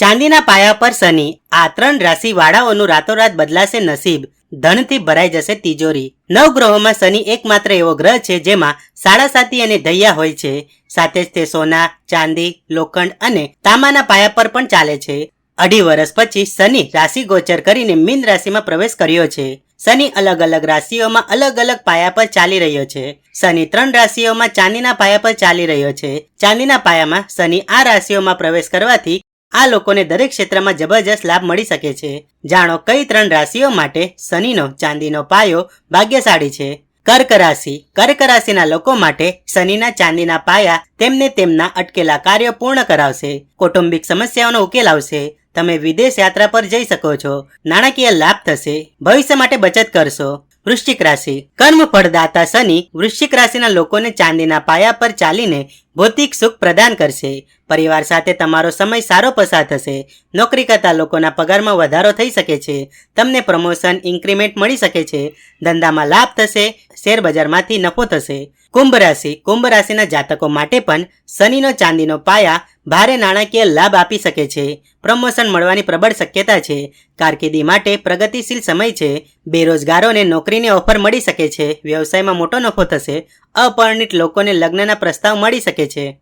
ચાંદીના પાયા પર શનિ. આ ત્રણ રાશિ વાળાઓનું રાતોરાત બદલાશે નસીબ. ધનથી ભરાઈ જશે તિજોરી. નવ ગ્રહોમાં શનિ એકમાત્ર એવો ગ્રહ છે જેમાં સાડા સાતી અને દૈયા હોય છે. સાથે જ તે સોના, ચાંદી, લોખંડ અને તાંબાના પાયા પર પણ ચાલે છે. અઢી વર્ષ પછી શનિ રાશિ ગોચર કરીને મીન રાશિમાં પ્રવેશ કર્યો છે. શનિ અલગ અલગ રાશિઓમાં અલગ અલગ પાયા પર ચાલી રહ્યો છે. શનિ ત્રણ રાશિઓમાં ચાંદીના પાયા પર ચાલી રહ્યો છે. ચાંદીના પાયામાં શનિ આ રાશિઓમાં પ્રવેશ કરવાથી આ લોકોને દરેક ક્ષેત્રમાં જબરજસ્ત લાભ મળી શકે છે. જાણો, કઈ ત્રણ રાશિઓ માટે શનિનો, ચાંદીનો પાયો ભાગ્યશાળી છે? કર્ક રાશિ. કર્ક રાશિના લોકો માટે શનિના, ચાંદીના પાયા તેમને તેમના અટકેલા કાર્યો પૂર્ણ કરાવશે. કૌટુંબિક સમસ્યાઓનો ઉકેલ આવશે. તમે વિદેશ યાત્રા પર જઈ શકો છો. નાણાકીય લાભ થશે. ભવિષ્ય માટે બચત કરશો. વૃશ્ચિક રાશિ. કર્મ ફળદાતા શનિ વૃશ્ચિક રાશિના લોકોને ચાંદીના પાયા પર ચાલીને ભૌતિક સુખ પ્રદાન કરશે. પરિવાર સાથે તમારો સમય સારો પસાર થશે. નોકરી કરતા લોકોના પગારમાં વધારો થઈ શકે છે. તમને પ્રમોશન ઇન્ક્રીમેન્ટ મળી શકે છે. ધંધામાં લાભ થશે, શેર બજારમાંથી નફો થશે. કુંભ રાશિ, કુંભ રાશિના જાતકો માટે પણ શનિનો ચાંદીનો પાયા ભારે નાણાકીય લાભ આપી શકે છે, પ્રમોશન મળવાની પ્રબળ શક્યતા છે, કારકિર્દી માટે પ્રગતિશીલ સમય છે, બેરોજગારોને નોકરીની ઓફર મળી શકે છે, વ્યવસાયમાં મોટો નફો થશે, અપરિણિત લોકોને લગ્નના પ્રસ્તાવ મળી શકે છે.